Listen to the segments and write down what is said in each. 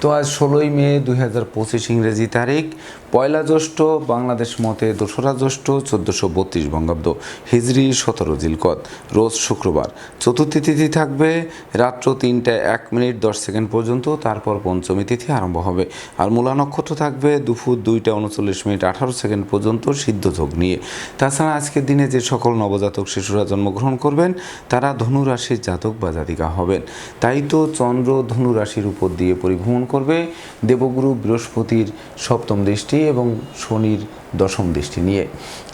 তো আজ ষোলোই মে দুই হাজার পঁচিশ ইংরেজি তারিখ। পয়লা জ্যৈষ্ঠ বাংলাদেশ মতে দোসরা জ্যৈষ্ঠ চোদ্দোশো বত্রিশ বঙ্গাব্দ হিজরি সতেরো জিলকত, রোজ শুক্রবার। চতুর্থী তিথি থাকবে রাত্র তিনটে এক মিনিট দশ সেকেন্ড পর্যন্ত, তারপর পঞ্চমী তিথি আরম্ভ হবে। আর মূলা নক্ষত্র থাকবে দুপুর দুইটা উনচল্লিশ মিনিট আঠারো সেকেন্ড পর্যন্ত সিদ্ধ যোগ নিয়ে। তাছাড়া আজকের দিনে যে সকল নবজাতক শিশুরা জন্মগ্রহণ করবেন, তারা ধনু রাশির জাতক বা জাতিকা হবেন। তাই তো চন্দ্র ধনুরাশির উপর দিয়ে পরিভ্রমণ করবে দেবগুরু বৃহস্পতির সপ্তম দৃষ্টি এবং শনির দশম দৃষ্টি নিয়ে।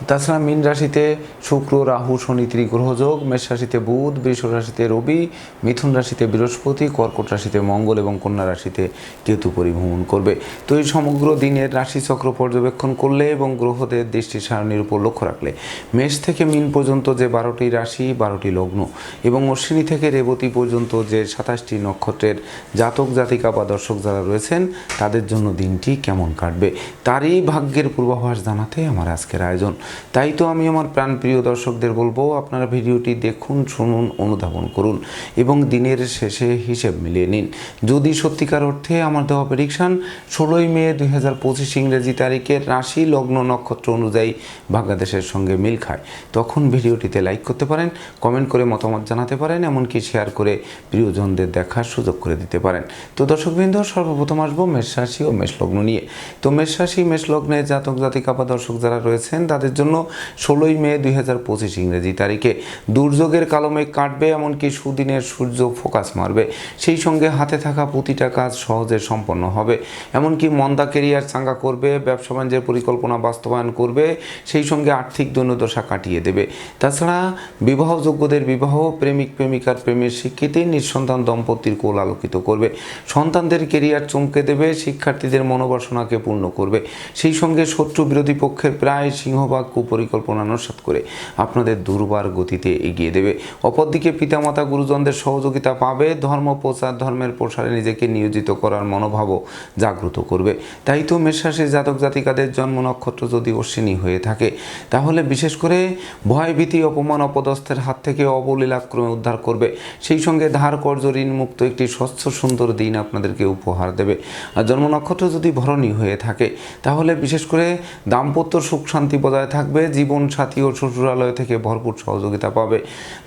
তাছাড়া মীন রাশিতে শুক্র, রাহু, শনি ত্রিগ্রহযোগ মেষ রাশিতে বুধ, বৃষ রাশিতে রবি, মিথুন রাশিতে বৃহস্পতি, কর্কট রাশিতে মঙ্গল এবং কন্যা রাশিতে কেতু পরিভ্রমণ করবে। তো এই সমগ্র দিনের রাশিচক্র পর্যবেক্ষণ করলে এবং গ্রহদের দৃষ্টি সারণীর উপর লক্ষ্য রাখলে মেষ থেকে মিন পর্যন্ত যে বারোটি রাশি, বারোটি লগ্ন এবং অশ্বিনী থেকে রেবতী পর্যন্ত যে সাতাশটি নক্ষত্রের জাতক, জাতিকা বা দর্শক যারা রয়েছেন, তাদের জন্য দিনটি কেমন কাটবে? তারই ভাগ্যের পূর্বাভাস জানাতে আমার আজকের আয়োজন। তাই তো আমি আমার প্রাণপ্রিয় দর্শকদের বলব, আপনারা ভিডিওটি দেখুন, শুনুন, অনুধাবন করুন এবং দিনের শেষে হিসেব মিলিয়ে নিন। যদি সত্যিকার অর্থে আমার দেওয়া প্রেডিকশান ষোলোই মে দুই হাজার পঁচিশ ইংরেজি তারিখের রাশি লগ্ন নক্ষত্র অনুযায়ী বাংলাদেশের সঙ্গে মিল খায়। তখন ভিডিওটিতে লাইক করতে পারেন কমেন্ট করে মতামত জানাতে পারেন, এমনকি শেয়ার করে প্রিয়জনদের দেখার সুযোগ করে দিতে পারেন। তো দর্শকবৃন্দ, সর্বপ্রথম আসব মেষ রাশি ও মেষ লগ্ন নিয়ে। তো মেষ রাশি মেষ লগ্নে জাতক জাতিকা বা দর্শক যারা রয়েছেন, তাদের জন্য ষোলোই মে দুই হাজার পঁচিশ ইংরেজি তারিখে দুর্যোগের কালমেঘ কাটবে এমনকি সুদিনের সূর্য ফোকাস মারবে। সেই সঙ্গে হাতে থাকা প্রতিটা কাজ সহজে সম্পন্ন হবে। এমনকি মন্দা কেরিয়ার চাঙ্গা করবে, ব্যবসা বাণিজ্যের পরিকল্পনা বাস্তবায়ন করবে, সেই সঙ্গে আর্থিক দৈন্যদশা কাটিয়ে দেবে। তাছাড়া বিবাহযোগ্যদের বিবাহ প্রেমিক প্রেমিকার প্রেমের স্বীকৃতি নিঃসন্তান দম্পতির কোল আলোকিত করবে। সন্তানদের কেরিয়ার চমকে দেবে, শিক্ষার্থীদের মনোবাসনাকে পূর্ণ করবে। সেই সঙ্গে শত্রু বিরোধী পক্ষের প্রায় সিংহভাগ কুপরিকল্পনা নস্বাত করে আপনাদের দুর্বার গতিতে এগিয়ে দেবে। অপরদিকে পিতামাতা গুরুজনদের সহযোগিতা পাবে, ধর্ম, প্রচার, ধর্মের প্রসারে নিজেকে নিয়োজিত করার মনোভাবও জাগ্রত করবে। তাই তো মেষরাশির জাতক জাতিকাদের জন্ম নক্ষত্র যদি অশ্বিনী হয়ে থাকে, তাহলে বিশেষ করে ভয়, ভীতি, অপমান, অপদস্থের হাত থেকে অবলীলাক্রমে উদ্ধার করবে। সেই সঙ্গে ধার কর্য ঋণ মুক্ত একটি স্বচ্ছ, সুন্দর দিন আপনাদেরকে উপহার দেবে। আর জন্ম নক্ষত্র যদি ভরণী হয়ে থাকে, তাহলে বিশেষ করে দাম্পত্য সুখ শান্তি বজায় থাকবে, জীবন সাথী ও শ্বশুরালয় থেকে ভরপুর সহযোগিতা পাবে।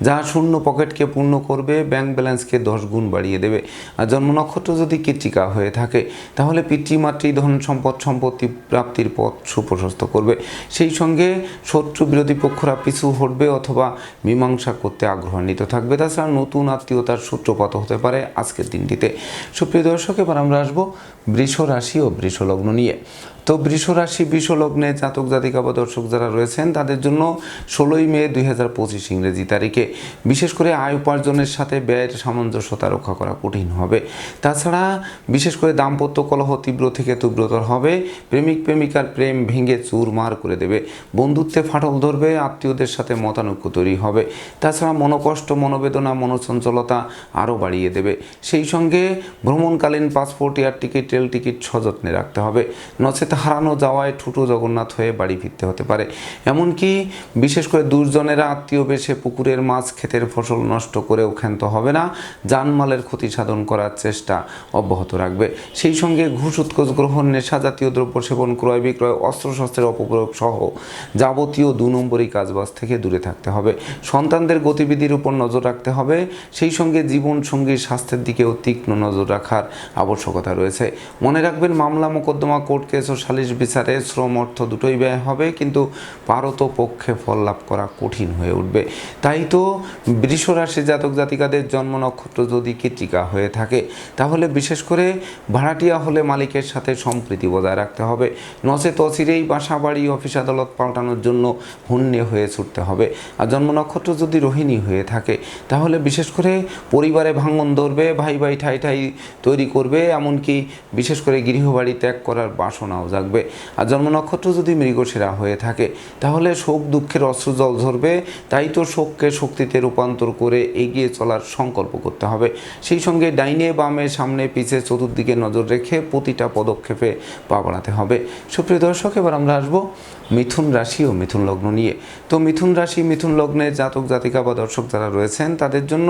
যা শূন্য পকেটকে পূর্ণ করবে ব্যাংক ব্যালেন্সকে দশ গুণ বাড়িয়ে দেবে। আর জন্ম নক্ষত্র যদি কৃত্তিকা হয়ে থাকে, তাহলে পিতৃমাতৃ ধন সম্পদ, সম্পত্তি প্রাপ্তির পথ সুপ্রশস্ত করবে। সেই সঙ্গে শত্রু বিরোধী পক্ষরা পিছু হটবে অথবা মীমাংসা করতে আগ্রহান্বিত থাকবে। তাছাড়া নতুন আত্মীয়তার সূত্রপাত হতে পারে আজকের দিনটিতে। সুপ্রিয় দর্শক, এবার আমরা আসব বৃষ রাশি ও বৃষ লগ্ন নিয়ে। তো বৃষ রাশি জাতক, জাতিকা বা দর্শক যারা রয়েছেন, তাদের জন্য ষোলোই মে দুই হাজার পঁচিশ ইংরেজি তারিখে। বিশেষ করে আয় উপার্জনের সাথে ব্যয়ের সামঞ্জস্যতা রক্ষা করা কঠিন হবে। তাছাড়া বিশেষ করে দাম্পত্য কলহ তীব্র থেকে তীব্রতর হবে। প্রেমিক, প্রেমিকার প্রেম ভেঙে চুরমার করে দেবে। বন্ধুত্বে ফাটল ধরবে, আত্মীয়দের সাথে মতানৈক্য তৈরি হবে। তাছাড়া মনোকষ্ট, মনোবেদনা, মনোচঞ্চলতা আরও বাড়িয়ে দেবে। সেই সঙ্গে ভ্রমণকালীন passport, air ticket, rail ticket সযত্নে রাখতে হবে। নচেত হারানো যাওয়ায় ঠুটো জগন্নাথ হয়ে বাড়ি ফিরতে হতে পারে। এমনকি বিশেষ করে দুর্জনেরা আত্মীয় বেশে পুকুরের মাছ, ক্ষেতের ফসল নষ্ট করেও ক্ষান্ত হবে না। জানমালের ক্ষতি সাধন করার চেষ্টা অব্যাহত রাখবে। সেই সঙ্গে ঘুষ, উৎকোচ গ্রহণ, নেশা জাতীয় দ্রব্য সেবন, ক্রয় বিক্রয়, অস্ত্রশস্ত্রের অপপ্রয়োগ সহ যাবতীয় দু নম্বরী কাজবাজ থেকে দূরে থাকতে হবে। সন্তানদের গতিবিধির উপর নজর রাখতে হবে। সেই সঙ্গে জীবন সঙ্গীর স্বাস্থ্যের দিকেও তীক্ষ্ণ নজর রাখার আবশ্যকতা রয়েছে। মনে রাখবেন, মামলা মোকদ্দমা কোর্ট কেস ও সালিশ বিচারে শ্রম অর্থ দুটোই ব্যয় হবে, কিন্তু পারত পক্ষে ফল লাভ করা কঠিন হয়ে উঠবে। তাই তো বৃষ রাশি জাতক জাতিকাদের জন্ম নক্ষত্র যদি কৃতিকা হয়ে থাকে, তাহলে বিশেষ করে ভাড়াটিয়া হলে মালিকের সাথে সম্প্রীতি বজায় রাখতে হবে। নচেত অচিরেই বাসা বাড়ি, অফিস আদালত পাল্টানোর জন্য হন্যে হয়ে ছুটতে হবে। আর জন্ম নক্ষত্র যদি রোহিণী হয়ে থাকে, তাহলে বিশেষ করে পরিবারে ভাঙন ধরবে, ভাই ভাই ঠাই ঠাই তৈরি করবে, এমনকি বিশেষ করে গৃহবাড়ি ত্যাগ করার বাসনাও জাগবে। আর জন্ম নক্ষত্র যদি মৃগশিরা হয়ে থাকে, তাহলে শোক দুঃখের অশ্রু জল ঝরবে, তাই তো শোককে শক্তিতে রূপান্তর করে এগিয়ে চলার সংকল্প করতে হবে। সেই সঙ্গে ডাইনে বামে সামনে পিছে চতুর্দিকে নজর রেখে প্রতিটা পদক্ষেপে পা বাড়াতে হবে। সুপ্রিয় দর্শক, এবার আমরা আসব মিথুন রাশি ও মিথুন লগ্ন নিয়ে। তো মিথুন রাশি, মিথুন লগ্নে জাতক জাতিকা বা দর্শক যারা রয়েছেন, তাদের জন্য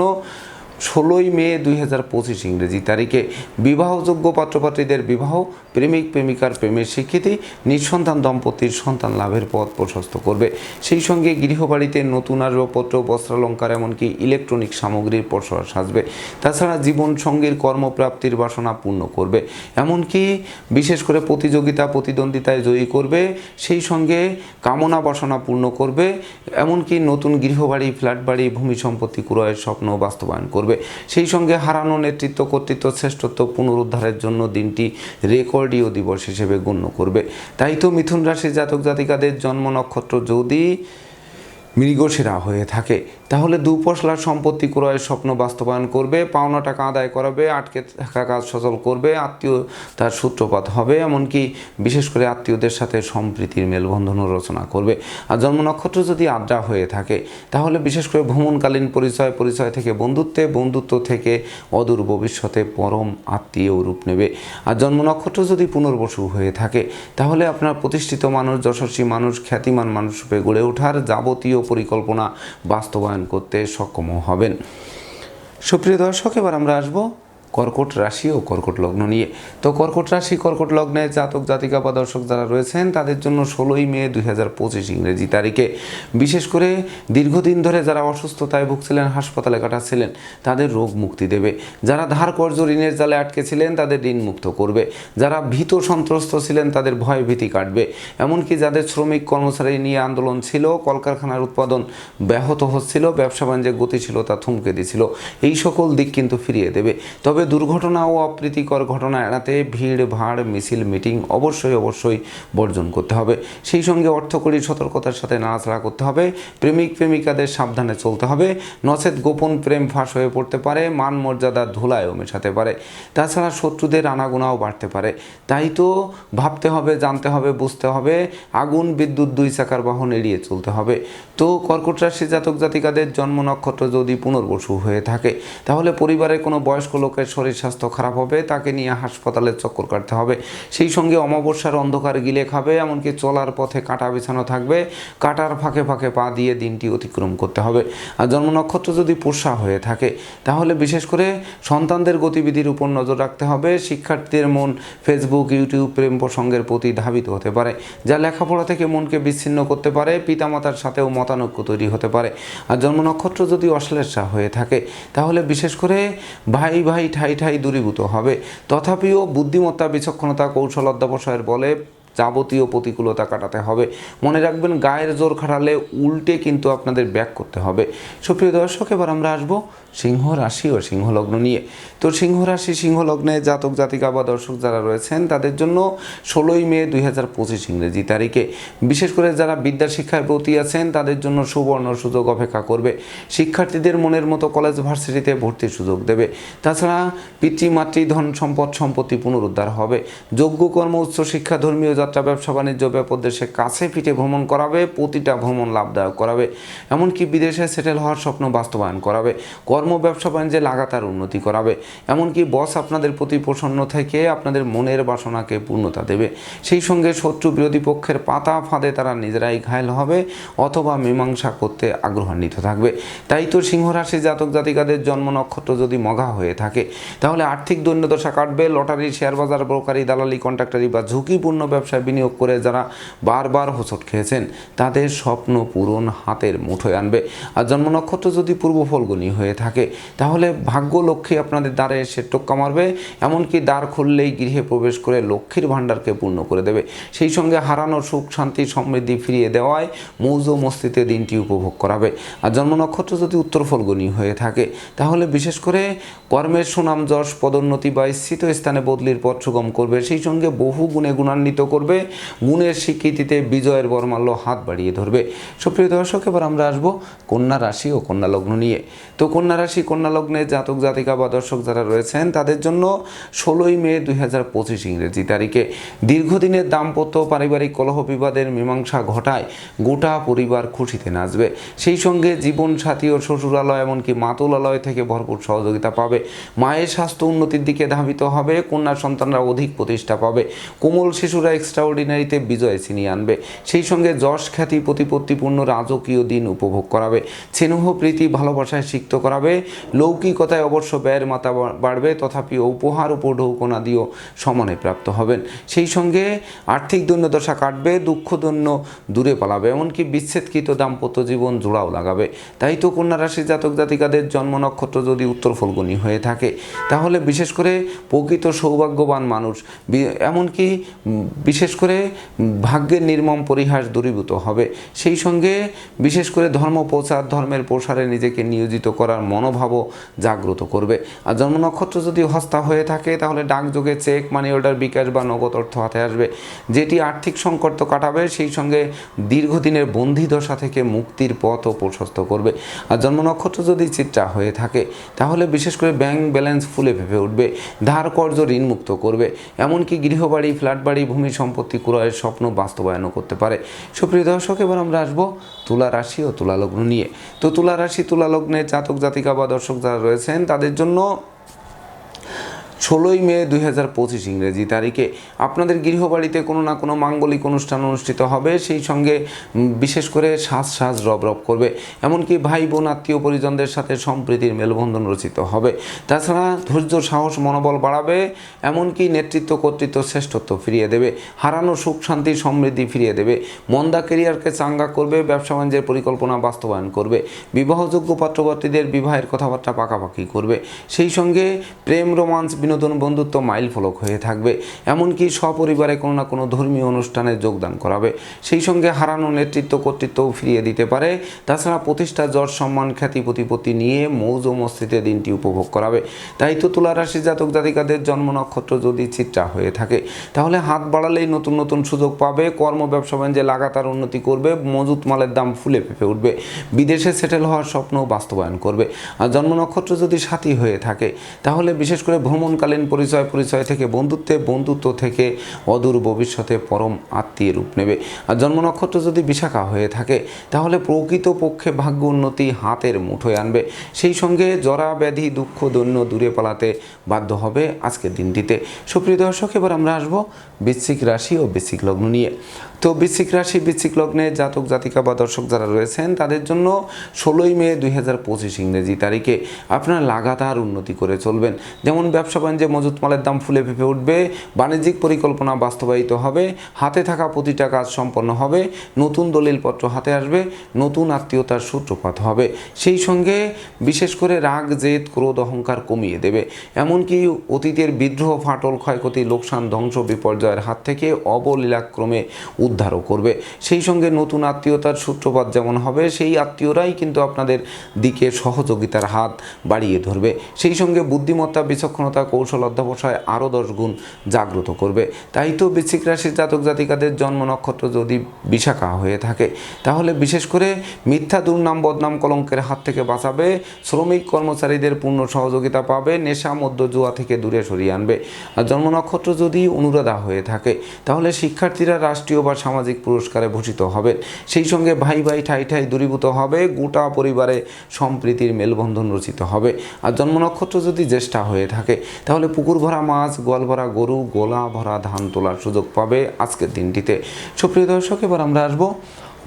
ষোলোই মে দুই হাজার পঁচিশ ইংরেজি তারিখে বিবাহযোগ্য পাত্রপাত্রীদের বিবাহ, প্রেমিক প্রেমিকার প্রেমের স্বীকৃতি, নিঃসন্তান দম্পতির সন্তান লাভের পথ প্রশস্ত করবে। সেই সঙ্গে গৃহবাড়িতে নতুন আসবাবপত্র, বস্ত্রালঙ্কার, এমনকি ইলেকট্রনিক সামগ্রীর পসরা সাজবে। তাছাড়া জীবন সঙ্গীর কর্মপ্রাপ্তির বাসনা পূর্ণ করবে। এমনকি বিশেষ করে প্রতিযোগিতা, প্রতিদ্বন্দ্বিতায় জয়ী করবে। সেই সঙ্গে কামনা বাসনা পূর্ণ করবে। এমনকি নতুন গৃহবাড়ি ফ্ল্যাট বাড়ি ভূমি সম্পত্তি ক্রয়ের স্বপ্ন বাস্তবায়ন করবে। সেই সঙ্গে হারানো নেতৃত্ব কর্তৃত্ব শ্রেষ্ঠত্ব পুনরুদ্ধারের জন্য দিনটি রেকর্ডীয় দিবস হিসেবে গণ্য করবে। তাই তো মিথুন রাশির জাতক জাতিকাদের জন্ম নক্ষত্র যদি মৃগশিরা হয়ে থাকে। তাহলে দুপশলার সম্পত্তি ক্রয়ের স্বপ্ন বাস্তবায়ন করবে, পাওনা টাকা আদায় করাবে, আটকে থাকা কাজ সচল করবে আত্মীয় তার সূত্রপাত হবে, এমনকি বিশেষ করে আত্মীয়দের সাথে সম্প্রীতির মেলবন্ধনও রচনা করবে। আর জন্ম নক্ষত্র যদি আড্ডা হয়ে থাকে, তাহলে বিশেষ করে ভ্রমণকালীন পরিচয় পরিচয় থেকে বন্ধুত্বে, বন্ধুত্ব থেকে অদূর ভবিষ্যতে পরম আত্মীয় রূপ নেবে। আর জন্ম নক্ষত্র যদি পুনর্বসু হয়ে থাকে, তাহলে আপনার প্রতিষ্ঠিত মানুষ, যশস্বী মানুষ, খ্যাতিমান মানুষ রূপে গড়ে ওঠার যাবতীয় পরিকল্পনা বাস্তবায়ন করতে সক্ষম হবেন। সুপ্রিয় দর্শক এবার আমরা আসব কর্কট রাশি ও কর্কট লগ্ন নিয়ে। তো কর্কট রাশি, কর্কট লগ্নে জাতক, জাতিকা বা দর্শক যারা রয়েছেন, তাদের জন্য ষোলোই মে দুই হাজার পঁচিশ ইংরেজি তারিখে। বিশেষ করে দীর্ঘদিন ধরে যারা অসুস্থতায় ভুগছিলেন, হাসপাতালে কাটাচ্ছিলেন, তাদের রোগ মুক্তি দেবে। যারা ধার কর্য ঋণের জালে আটকে ছিলেন তাদের ঋণ মুক্ত করবে। যারা ভীত সন্ত্রস্ত ছিলেন, তাদের ভয় ভীতি কাটবে। এমনকি যাদের শ্রমিক কর্মচারী নিয়ে আন্দোলন ছিল, কলকারখানার উৎপাদন ব্যাহত হচ্ছিল, ব্যবসা বাণিজ্যের গতিশীলতা থমকে দিছিল। এই সকল দিক কিন্তু ফিরিয়ে দেবে। তবে দুর্ঘটনা ও অপ্রীতিকর ঘটনা এড়াতে ভিড়, ভাড়, মিছিল, মিটিং অবশ্যই অবশ্যই বর্জন করতে হবে। সেই সঙ্গে অর্থকরী সতর্কতার সাথে নাড়াচাড়া করতে হবে। প্রেমিক, প্রেমিকাদের সাবধানে চলতে হবে। নচেত গোপন প্রেম ফাঁস হয়ে পড়তে পারে। মান মর্যাদার ধুলায়ও মেশাতে পারে। তাছাড়া শত্রুদের আনাগোনাও বাড়তে পারে। তাই তো ভাবতে হবে, জানতে হবে, বুঝতে হবে। আগুন, বিদ্যুৎ দুই চাকার বাহন এড়িয়ে চলতে হবে। তো কর্কট রাশি জাতক জাতিকাদের জন্ম নক্ষত্র যদি পুনর্বসু হয়ে থাকে, তাহলে পরিবারের কোনো বয়স্ক লোকের শরীর স্বাস্থ্য খারাপ হবে, তাকে নিয়ে হাসপাতালে চক্কর কাটতে হবে। সেই সঙ্গে অমাবস্যার অন্ধকার গিলে খাবে, এমনকি চলার পথে কাটা বিছানো থাকবে। কাটার ফাঁকে ফাঁকে পা দিয়ে দিনটি অতিক্রম করতে হবে। আর জন্ম নক্ষত্র যদি পোষা হয়ে থাকে, তাহলে বিশেষ করে সন্তানদের গতিবিধির উপর নজর রাখতে হবে। শিক্ষার্থীদের মন ফেসবুক ইউটিউব প্রেম প্রসঙ্গের প্রতি ধাবিত হতে পারে, যা লেখাপড়া থেকে মনকে বিচ্ছিন্ন করতে পারে। পিতামাতার সাথেও মতানৈক্য তৈরি হতে পারে। আর জন্ম নক্ষত্র যদি অশ্লেষা হয়ে থাকে, তাহলে বিশেষ করে ভাই ভাই ঠাই ঠাই দূরীভূত হবে। তথাপিও বুদ্ধিমত্তা, বিচক্ষণতা, কৌশল অধ্যাবসায়ের বলে যাবতীয় প্রতিকূলতা কাটাতে হবে। মনে রাখবেন, গায়ের জোর খাটালে উল্টে কিন্তু আপনাদের ব্যাক করতে হবে। সুপ্রিয় দর্শক, এবার আমরা আসব সিংহ রাশি ও সিংহ লগ্ন নিয়ে। তো সিংহ রাশি সিংহ লগ্নে জাতক, জাতিকা বা দর্শক যারা রয়েছেন, তাদের জন্য ষোলোই মে দুই হাজার পঁচিশ ইংরেজি তারিখে। বিশেষ করে যারা বিদ্যা শিক্ষায় ব্রতী আছেন, তাদের জন্য সুবর্ণ সুযোগ অপেক্ষা করবে। শিক্ষার্থীদের মনের মতো কলেজ ভার্সিটিতে ভর্তির সুযোগ দেবে। তাছাড়া পিতৃমাতৃ ধন সম্পদ, সম্পত্তি পুনরুদ্ধার হবে। যোগ্য কর্ম উচ্চ শিক্ষা ধর্মীয় যাত্রা, ব্যবসা, বাণিজ্য ব্যাপক দেশে কাছে পিঠে ভ্রমণ করাবে, প্রতিটা ভ্রমণ লাভদায়ক করাবে। এমনকি বিদেশে সেটেল হওয়ার স্বপ্ন বাস্তবায়ন করাবে, কর্ম, ব্যবসা, বাণিজ্যে লাগাতার উন্নতি করাবে। এমনকি বস আপনাদের প্রতি প্রসন্ন থেকে আপনাদের মনের বাসনাকে পূর্ণতা দেবে। সেই সঙ্গে শত্রু বিরোধী পক্ষের পাতা ফাঁদে তারা নিজেরাই ঘায়ল হবে অথবা মীমাংসা করতে আগ্রহান্বিত থাকবে। তাই তো সিংহরাশি জাতক জাতিকাদের জন্ম নক্ষত্র যদি মগা হয়ে থাকে, তাহলে আর্থিক দৈন্যদশা কাটবে লটারি শেয়ার বাজার ব্রোকারি, দালালি কন্ট্রাক্টারি বা ঝুঁকিপূর্ণ ব্যবসায় বিনিয়োগ করে যারা বারবার হোঁচট খেয়েছেন, তাদের স্বপ্ন পূরণ হাতের মুঠোয় আনবে। আর জন্ম নক্ষত্র যদি পূর্ব ফলগুনি হয়ে থাকে, তাহলে ভাগ্য লক্ষ্মী আপনাদের দ্বারে এসে টোক্কা মারবে, এমনকি দ্বার খুললেই গৃহে প্রবেশ করে লক্ষ্মীর ভাণ্ডারকে পূর্ণ করে দেবে। সেই সঙ্গে হারানো সুখ, শান্তি, সমৃদ্ধি ফিরিয়ে দেওয়ায় মৌজ মস্তিতে দিনটি উপভোগ করাবে। আর জন্ম নক্ষত্র যদি উত্তর ফলগুনি হয়ে থাকে, তাহলে বিশেষ করে কর্মের সুনাম যশ, পদোন্নতি বা স্থিত স্থানে বদলির পথ সুগম করবে, সেই সঙ্গে বহু গুণে গুণান্বিত করবে, গুণের স্বীকৃতিতে বিজয়ের বর্মাল্য হাত বাড়িয়ে ধরবে। সুপ্রিয় দর্শক, এবার আমরা আসব কন্যা রাশি ও কন্যা লগ্ন নিয়ে। তো কন্যা রাশি, কন্যা লগ্নে জাতক, জাতিকা বা দর্শক যারা রয়েছেন, তাদের জন্য ষোলোই মে দুই হাজার পঁচিশ ইংরেজি তারিখে দীর্ঘদিনের দাম্পত্য, পারিবারিক কলহ বিবাদের মীমাংসা ঘটায় গোটা পরিবার খুশিতে নাচবে। সেই সঙ্গে জীবন সাথী ও শ্বশুরালয়, এমনকি মাতুলালয় থেকে ভরপুর সহযোগিতা পাবে। মায়ের স্বাস্থ্য উন্নতির দিকে ধাবিত হবে, কন্যার সন্তানরা অধিক প্রতিষ্ঠা পাবে, কোমল শিশুরা এক্সট্রাঅর্ডিনারিতে বিজয় ছিনিয়ে আনবে। সেই সঙ্গে যশ খ্যাতি, প্রতিপত্তিপূর্ণ রাজকীয় দিন উপভোগ করাবে, স্নেহ, প্রীতি, ভালোবাসায় সিক্ত করাবে, লৌকিকতায় অবশ্য ব্যয়ের বা- বাড়বে, তথাপি উপহার উপঢৌকনা দিয়েও সমানে প্রাপ্ত হবেন। সেই সঙ্গে আর্থিক দৈন্যদশা কাটবে, দুঃখ দৈন্য দূরে পালাবে, এমনকি বিচ্ছেদকৃত দাম্পত্য জীবন জোড়াও লাগাবে। তাই তো কন্যা রাশি জাতক জাতিকাদের জন্ম নক্ষত্র যদি উত্তর ফলগুনি হয়ে থাকে। তাহলে বিশেষ করে প্রকৃত সৌভাগ্যবান মানুষ এমনকি বিশেষ করে ভাগ্যের নির্মম পরিহাস দূরীভূত হবে। সেই সঙ্গে বিশেষ করে ধর্ম প্রচার, ধর্মের প্রসারে নিজেকে নিয়োজিত করার মনোভাবও জাগ্রত করবে। আর জন্ম নক্ষত্র যদি হস্তা হয়ে থাকে, তাহলে ডাকযোগে চেক মানি অর্ডার বিকাশ বা নগদ অর্থ হাতে আসবে। যেটি আর্থিক সংকট তো কাটাবে, সেই সঙ্গে দীর্ঘদিনের বন্দি দশা থেকে মুক্তির পথও প্রশস্ত করবে। আর জন্ম নক্ষত্র যদি চিত্রা হয়ে থাকে, তাহলে বিশেষ করে ব্যাংক ব্যালেন্স ফুলে ফেপে উঠবে, ধার কর্য ঋণমুক্ত করবে, এমনকি গৃহবাড়ি ফ্ল্যাট বাড়ি ভূমি সম্পত্তি ক্রয়ের স্বপ্ন বাস্তবায়নও করতে পারে। সুপ্রিয় দর্শক, এবার আমরা আসব তুলা রাশি ও তুলা লগ্ন নিয়ে। তো তুলা রাশি, তুলা লগ্নের জাতক জাতিকা বা দর্শক যারা রয়েছেন, তাদের জন্য ষোলোই মে দুই হাজার পঁচিশ ইংরেজি তারিখে আপনাদের গৃহবাড়িতে কোনো না কোনো মাঙ্গলিক অনুষ্ঠান অনুষ্ঠিত হবে, সেই সঙ্গে বিশেষ করে শ্বাস শ্বাস রব রব করবে। এমনকি ভাই বোন আত্মীয় পরিজনদের সাথে সম্প্রীতির মেলবন্ধন রচিত হবে। তাছাড়া ধৈর্য, সাহস, মনোবল বাড়াবে, এমনকি নেতৃত্ব, কর্তৃত্ব, শ্রেষ্ঠত্ব ফিরিয়ে দেবে। হারানো সুখ, শান্তি, সমৃদ্ধি ফিরিয়ে দেবে। মন্দা কেরিয়ারকে চাঙ্গা করবে, ব্যবসা বাণিজ্যের পরিকল্পনা বাস্তবায়ন করবে। বিবাহযোগ্য পাত্রপাত্রীদের বিবাহের কথাবার্তা পাকাপাকি করবে। সেই সঙ্গে প্রেম, রোমান্স বিনোদন বন্ধুত্ব মাইল ফলক হয়ে থাকবে। এমনকি সপরিবারে কোনো না কোনো ধর্মীয় অনুষ্ঠানে যোগদান করাবে। সেই সঙ্গে হারানো নেতৃত্ব কর্তৃত্বও ফিরিয়ে দিতে পারে। তাছাড়া প্রতিষ্ঠা যশ সম্মান খ্যাতি প্রতিপত্তি নিয়ে মৌজ মস্তিতে দিনটি উপভোগ করাবে। তাই তো তুলা রাশি জাতক জাতিকাদের জন্ম নক্ষত্র যদি চিত্রা হয়ে থাকে, তাহলে হাত বাড়ালেই নতুন নতুন সুযোগ পাবে। কর্ম ব্যবসা বাণিজ্যে লাগাতার উন্নতি করবে। মজুত মালের দাম ফুলে ফেপে উঠবে। বিদেশে সেটেল হওয়ার স্বপ্ন বাস্তবায়ন করবে। আর জন্ম নক্ষত্র যদি সাথী হয়ে থাকে, তাহলে বিশেষ করে ভ্রমণকালীন পরিচয় পরিচয় থেকে বন্ধুত্বে, বন্ধুত্ব থেকে অদূর ভবিষ্যতে পরম আত্মীয় রূপ নেবে। আর জন্ম নক্ষত্র যদি বিশাখা হয়ে থাকে, তাহলে প্রকৃত পক্ষে ভাগ্য উন্নতি হাতের মুঠোয় আনবে। সেই সঙ্গে জরা, ব্যাধি, দুঃখ, দৈন্য দূরে পালাতে বাধ্য হবে আজকের দিনটিতে। সুপ্রিয় দর্শক, এবার আমরা আসব বৃশ্চিক রাশি ও বৃশ্চিক লগ্ন নিয়ে। তো বৃশ্চিক রাশি, বৃশ্চিক লগ্নে জাতক, জাতিকা বা দর্শক যারা রয়েছেন, তাদের জন্য ষোলোই মে দুই হাজার পঁচিশ ইংরেজি তারিখে আপনারা লাগাতার উন্নতি করে চলবেন। যেমন ব্যবসা বাণিজ্যে মজুত মালের দাম ফুলে ফেপে উঠবে, বাণিজ্যিক পরিকল্পনা বাস্তবায়িত হবে, হাতে থাকা প্রতিটা কাজ সম্পন্ন হবে, নতুন দলিলপত্র হাতে আসবে, নতুন আত্মীয়তার সূত্রপাত হবে। সেই সঙ্গে বিশেষ করে রাগ, জেদ, ক্রোধ, অহংকার কমিয়ে দেবে। এমনকি অতীতের বিদ্রোহ, ফাটল, ক্ষয়ক্ষতি, লোকসান, ধ্বংস, বিপর্যয়ের হাত থেকে অবলীলাক্রমে উদ্ধারও করবে। সেই সঙ্গে নতুন আত্মীয়তার সূত্রপাত যেমন হবে, সেই আত্মীয়রাই কিন্তু আপনাদের দিকে সহযোগিতার হাত বাড়িয়ে ধরবে। সেই সঙ্গে বুদ্ধিমত্তা, বিচক্ষণতা, কৌশল অধ্যবসায় আরও দশ গুণ জাগ্রত করবে। তাই তো বৃশ্চিক রাশির জাতক জাতিকাদের জন্ম নক্ষত্র যদি বিশাখা হয়ে থাকে, তাহলে বিশেষ করে মিথ্যা দুর্নাম, বদনাম কলঙ্কের হাত থেকে বাঁচাবে, শ্রমিক কর্মচারীদের পূর্ণ সহযোগিতা পাবে, নেশা মধ্য জুয়া থেকে দূরে সরিয়ে আনবে। আর জন্ম নক্ষত্র যদি অনুরাধা হয়ে থাকে, তাহলে শিক্ষার্থীরা রাষ্ট্রীয় বা সামাজিক পুরস্কারে ভূষিত হবে। সেই সঙ্গে ভাই ভাই ঠাই ঠাই দূরীভূত হবে। গোটা পরিবারে সম্প্রীতির মেলবন্ধন রচিত হবে। আর জন্ম নক্ষত্র যদি জ্যেষ্ঠা হয়ে থাকে, তাহলে পুকুর ভরা মাছ, গোয়াল ভরা গরু, গোলা ভরা ধান তোলার সুযোগ পাবে আজকের দিনটিতে। সুপ্রিয় দর্শক, এবার আমরা আসব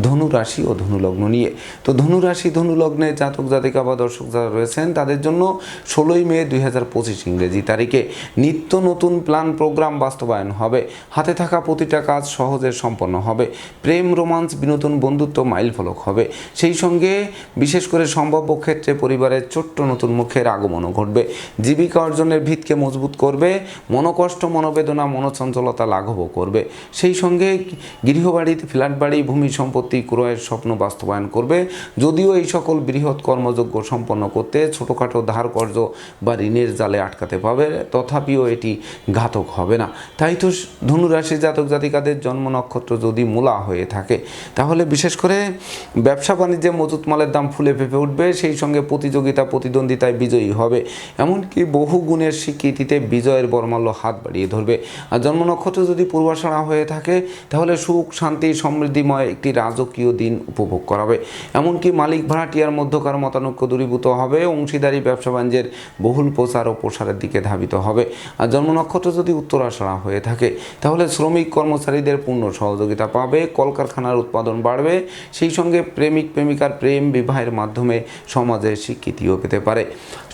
ধনু রাশি ও ধনু লগ্ন নিয়ে। তো ধনু রাশি ধনু লগ্নে জাতক, জাতিকা বা দর্শক যারা রয়েছেন, তাদের জন্য ষোলোই মে দুই হাজার পঁচিশ ইংরেজি তারিখে নিত্য নতুন প্ল্যান প্রোগ্রাম বাস্তবায়ন হবে। হাতে থাকা প্রতিটা কাজ সহজে সম্পন্ন হবে। প্রেম, রোমান্স, বিনোদন, বন্ধুত্ব মাইল ফলক হবে। সেই সঙ্গে বিশেষ করে সম্ভাব্য ক্ষেত্রে পরিবারের ছোট্ট নতুন মুখের আগমনও ঘটবে। জীবিকা অর্জনের ভিতকে মজবুত করবে। মনোকষ্ট, মনোবেদনা, মনোচঞ্চলতা লাঘবও করবে। সেই সঙ্গে গৃহবাড়িতে ফ্ল্যাট বাড়ি ভূমি সম্পত্তি সম্পত্তি ক্রয়ের স্বপ্ন বাস্তবায়ন করবে। যদিও এই সকল বৃহৎ কর্মযোগ্য সম্পন্ন করতে ছোটোখাটো ধার কর্য বা ঋণের জালে আটকাতে পাবে তথাপিও এটি ঘাতক হবে না। তাই তো ধনুরাশি জাতক জাতিকাদের জন্ম নক্ষত্র যদি মূলা হয়ে থাকে, তাহলে বিশেষ করে ব্যবসা বাণিজ্যে মজুত মালের দাম ফুলে ফেপে উঠবে, সেই সঙ্গে প্রতিযোগিতা, প্রতিদ্বন্দ্বিতায় বিজয়ী হবে। এমনকি বহু গুণের স্বীকৃতিতে বিজয়ের বর্মাল্য হাত বাড়িয়ে ধরবে। আর জন্ম নক্ষত্র যদি পূর্বাশাড়া হয়ে থাকে, তাহলে সুখ, শান্তি, সমৃদ্ধিময় একটি রাজকীয় দিন উপভোগ করাবে। এমনকি মালিক ভাড়াটিয়ার মধ্যকার মতানৈক্য দূরীভূত হবে, অংশীদারি, ব্যবসা বাণিজ্যের বহুল প্রচার ও প্রসারের দিকে ধাবিত হবে। আর জন্ম নক্ষত্র যদি উত্তরাশাড়া হয়ে থাকে, তাহলে শ্রমিক কর্মচারীদের পূর্ণ সহযোগিতা পাবে, কলকারখানার উৎপাদন বাড়বে, সেই সঙ্গে প্রেমিক, প্রেমিকার প্রেম বিবাহের মাধ্যমে সমাজের স্বীকৃতিও পেতে পারে।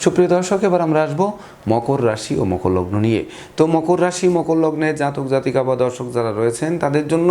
সুপ্রিয় দর্শক, এবার আমরা আসব মকর রাশি ও মকর লগ্ন নিয়ে। তো মকর রাশি, মকর লগ্নে জাতক জাতিকা বা দর্শক যারা রয়েছেন, তাদের জন্য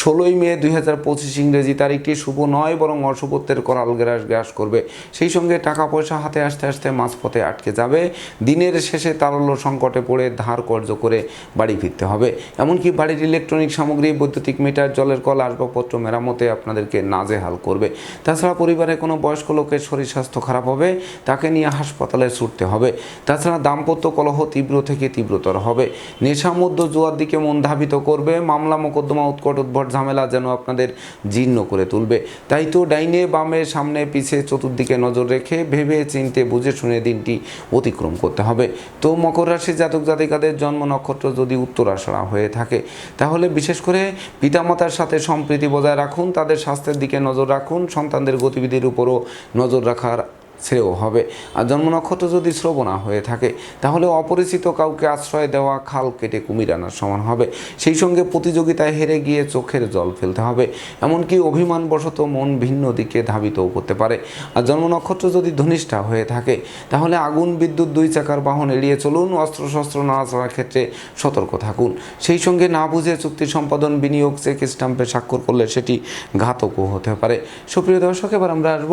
ষোলোই মে দুই হাজার পঁচিশ পঁচিশ ইংরেজি তারিখটি শুভ নয়, বরং অশুভত্বের করাল গ্রাস গ্রাস করবে। সেই সঙ্গে টাকা পয়সা হাতে আসতে আসতে মাঝপথে আটকে যাবে। দিনের শেষে তারল্য সংকটে পড়ে ধার কর্য করে বাড়ি ফিরতে হবে। এমনকি বাড়ির ইলেকট্রনিক সামগ্রী, বৈদ্যুতিক মিটার, জলের কল, আসবাবপত্র মেরামতে আপনাদেরকে নাজেহাল করবে। তাছাড়া পরিবারে কোনো বয়স্ক লোকের শরীর স্বাস্থ্য খারাপ হবে, তাকে নিয়ে হাসপাতালে ছুটতে হবে। তাছাড়া দাম্পত্য কলহ তীব্র থেকে তীব্রতর হবে। নেশামধ্য জোয়ার দিকে মন ধাবিত করবে। মামলা, মোকদ্দমা, উৎকট উদ্ভট ঝামেলা যেন আপনাদের জীর্ণ করে তুলবে। তাই তো ডাইনে বামে সামনে পিছে চতুর্দিকে নজর রেখে ভেবে চিনতে বুঝে শুনে দিনটি অতিক্রম করতে হবে। তো মকর রাশি জাতক জাতিকাদের জন্ম নক্ষত্র যদি উত্তর উত্তরাষাড়া হয়ে থাকে, তাহলে বিশেষ করে পিতামাতার সাথে সম্প্রীতি বজায় রাখুন, তাদের স্বাস্থ্যের দিকে নজর রাখুন, সন্তানদের গতিবিধির উপরও নজর রাখার শ্রেয় হবে। আর জন্ম নক্ষত্র যদি শ্রবণা হয়ে থাকে, তাহলে অপরিচিত কাউকে আশ্রয় দেওয়া, খাল কেটে কুমির আনার সমান হবে। সেই সঙ্গে প্রতিযোগিতায় হেরে গিয়ে চোখের জল ফেলতে হবে। এমনকি অভিমানবশত মন ভিন্ন দিকে ধাবিতও করতে পারে। আর জন্ম নক্ষত্র যদি ধনিষ্ঠা হয়ে থাকে, তাহলে আগুন, বিদ্যুৎ, দুই চাকার বাহন এড়িয়ে চলুন, অস্ত্রশস্ত্র নাড়াচাড়ার ক্ষেত্রে সতর্ক থাকুন। সেই সঙ্গে না বুঝে চুক্তি সম্পাদন, বিনিয়োগ, চেক স্টাম্পে স্বাক্ষর করলে সেটি ঘাতকও হতে পারে। সুপ্রিয় দর্শক, এবার আমরা আসব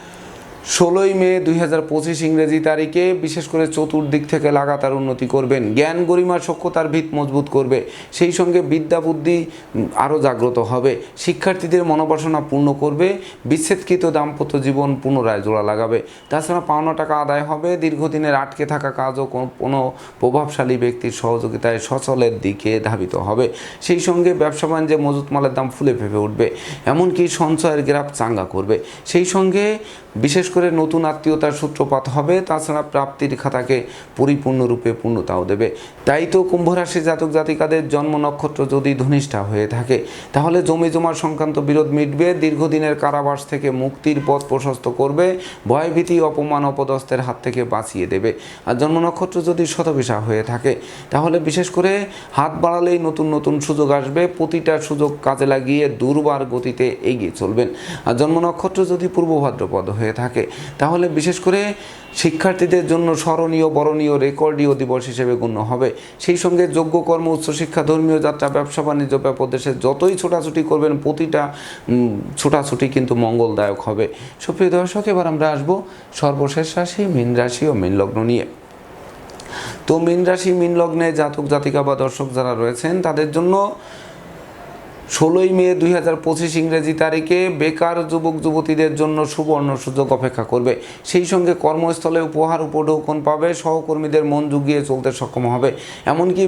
ষোলোই মে দুই হাজার পঁচিশ ইংরেজি তারিখে বিশেষ করে চতুর্দিক থেকে লাগাতার উন্নতি করবেন। জ্ঞান গরিমা সক্ষতার ভিত মজবুত করবে। সেই সঙ্গে বিদ্যা বুদ্ধি আরও জাগ্রত হবে। শিক্ষার্থীদের মনোবাসনা পূর্ণ করবে। বিচ্ছেদকৃত দাম্পত্য জীবন পুনরায় জোড়া লাগাবে। তাছাড়া পাওনা টাকা আদায় হবে। দীর্ঘদিনের আটকে থাকা কাজও কোনো- প্রভাবশালী ব্যক্তির সহযোগিতায় সচলের দিকে ধাবিত হবে। সেই সঙ্গে ব্যবসা বাণিজ্যে মজুত মালের দাম ফুলে ফেপে উঠবে। এমনকি সঞ্চয়ের গ্রাফ চাঙ্গা করবে। সেই সঙ্গে বিশেষ করে নতুন আত্মীয়তার সূত্রপাত হবে, তাছাড়া প্রাপ্তির খাতাকে পরিপূর্ণরূপে পূর্ণতাও দেবে। তাই তো কুম্ভ রাশি জাতক জাতিকাদের জন্ম নক্ষত্র যদি ধনিষ্ঠা হয়ে থাকে, তাহলে জমি জমা সংক্রান্ত বিরোধ মিটবে, দীর্ঘদিনের কারাবাস থেকে মুক্তির পথ প্রশস্ত করবে, ভয়ভীতি, অপমান, অপদস্থের হাত থেকে বাঁচিয়ে দেবে। আর জন্ম নক্ষত্র যদি শতবিশা হয়ে থাকে, তাহলে বিশেষ করে হাত বাড়ালেই নতুন নতুন সুযোগ আসবে, প্রতিটা সুযোগ কাজে লাগিয়ে দুর্বার গতিতে এগিয়ে চলবেন। আর জন্ম নক্ষত্র যদি পূর্ব ভাদ্রপদ হয়ে থাকে তাহলে বিশেষ করে শিক্ষার্থীদের জন্য স্মরণীয়, বরণীয়, রেকর্ডীয় দিবস হিসেবে গণ্য হবে। সেই সঙ্গে যোগ্য কর্ম উচ্চশিক্ষা ধর্মীয় যাত্রা, ব্যবসা, বাণিজ্য ব্যাপক দেশে যতই ছোটাছুটি করবেন, প্রতিটা ছোটাছুটি কিন্তু মঙ্গলদায়ক হবে। সুপ্রিয় দর্শক, এবার আমরা আসব সর্বশেষ রাশি, মীন রাশি ও মীন লগ্ন নিয়ে। তো মীন রাশি, মীন লগ্নে জাতক, জাতিকা বা দর্শক যারা রয়েছেন, তাদের জন্য ষোলোই মে দুই হাজার পঁচিশ ইংরেজি তারিখে বেকার যুবক যুবতীদের জন্য সুবর্ণ সুযোগ অপেক্ষা করবে। সেই সঙ্গে কর্মস্থলে উপহার উপঢৌকন পাবে, সহকর্মীদের মন জুগিয়ে চলতে সক্ষম হবে। এমনকি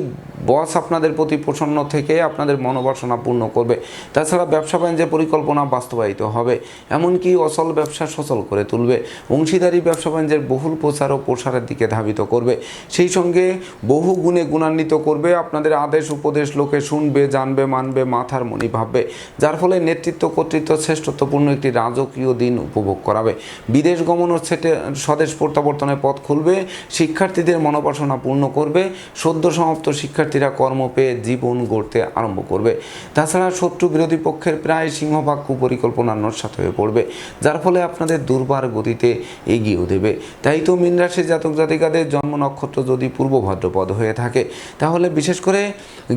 বস আপনাদের প্রতি প্রসন্ন থেকে আপনাদের মনোবাসনা পূর্ণ করবে। তাছাড়া ব্যবসা বাণিজ্যের পরিকল্পনা বাস্তবায়িত হবে। এমনকি অচল ব্যবসা সচল করে তুলবে। অংশীদারি ব্যবসা বাণিজ্যের বহুল প্রচার ও প্রসারের দিকে ধাবিত করবে। সেই সঙ্গে বহু গুণে গুণান্বিত করবে। আপনাদের আদেশ, উপদেশ, লোকে শুনবে, জানবে, মানবে, মাথার মনি ভাববে, যার ফলে নেতৃত্ব কর্তৃত্ব শ্রেষ্ঠত্বপূর্ণ একটি রাজকীয় দিন উপভোগ করাবে। বিদেশ গমন ও স্বদেশ প্রত্যাবর্তনের পথ খুলবে, শিক্ষার্থীদের মনোবাসনা পূর্ণ করবে, সদ্য সমাপ্ত শিক্ষার্থীরা কর্ম পেয়ে জীবন গড়তে আরম্ভ করবে। তাছাড়া শত্রু বিরোধী পক্ষের প্রায় সিংহভাগ কুপরিকল্পনার নস্বাত হয়ে পড়বে, যার ফলে আপনাদের দুর্বার গতিতে এগিয়েও দেবে। তাই তো মীন জাতক জাতিকাদের জন্ম নক্ষত্র যদি পূর্ব ভাদ্রপদ হয়ে থাকে, তাহলে বিশেষ করে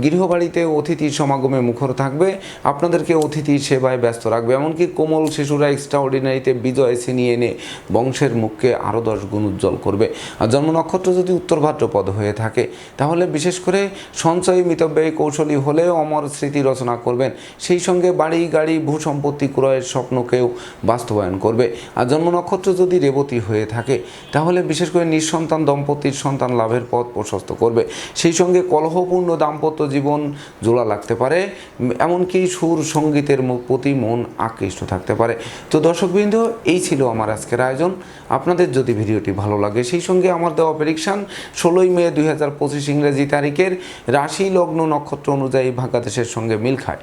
গৃহবাড়িতে অতিথির সমাগমে মুখর থাকবে করবে আপনাদেরকে অতিথি সেবায় ব্যস্ত রাখবে। এমনকি কোমল শিশুরা এক্সট্রা অর্ডিনারিতে বিজয় ছিনিয়ে এনে বংশের মুখকে আরও দশ গুণ উজ্জ্বল করবে। আর জন্ম নক্ষত্র যদি উত্তর ভাদ্রপদ হয়ে থাকে, তাহলে বিশেষ করে সঞ্চয়ী মিতব্যয়ী কৌশলী হলে অমর স্মৃতি রচনা করবেন। সেই সঙ্গে বাড়ি, গাড়ি ভূ সম্পত্তি ক্রয়ের স্বপ্নকেও বাস্তবায়ন করবে। আর জন্ম নক্ষত্র যদি রেবতী হয়ে থাকে, তাহলে বিশেষ করে নিঃসন্তান দম্পতির সন্তান লাভের পথ প্রশস্ত করবে। সেই সঙ্গে কলহপূর্ণ দাম্পত্য জীবন জোড়া লাগতে পারে। এমনকি সুর সঙ্গীতের প্রতি মন আকৃষ্ট থাকতে পারে। তো দর্শকবৃন্দ, এই ছিল আমার আজকের আয়োজন। আপনাদের যদি ভিডিওটি ভালো লাগে, সেই সঙ্গে আমার দেওয়া প্রেডিকশান ষোলোই মে দুই হাজার পঁচিশ ইংরেজি তারিখের রাশি লগ্ন নক্ষত্র অনুযায়ী ভাগ্যাদেশের সঙ্গে মিল খায়।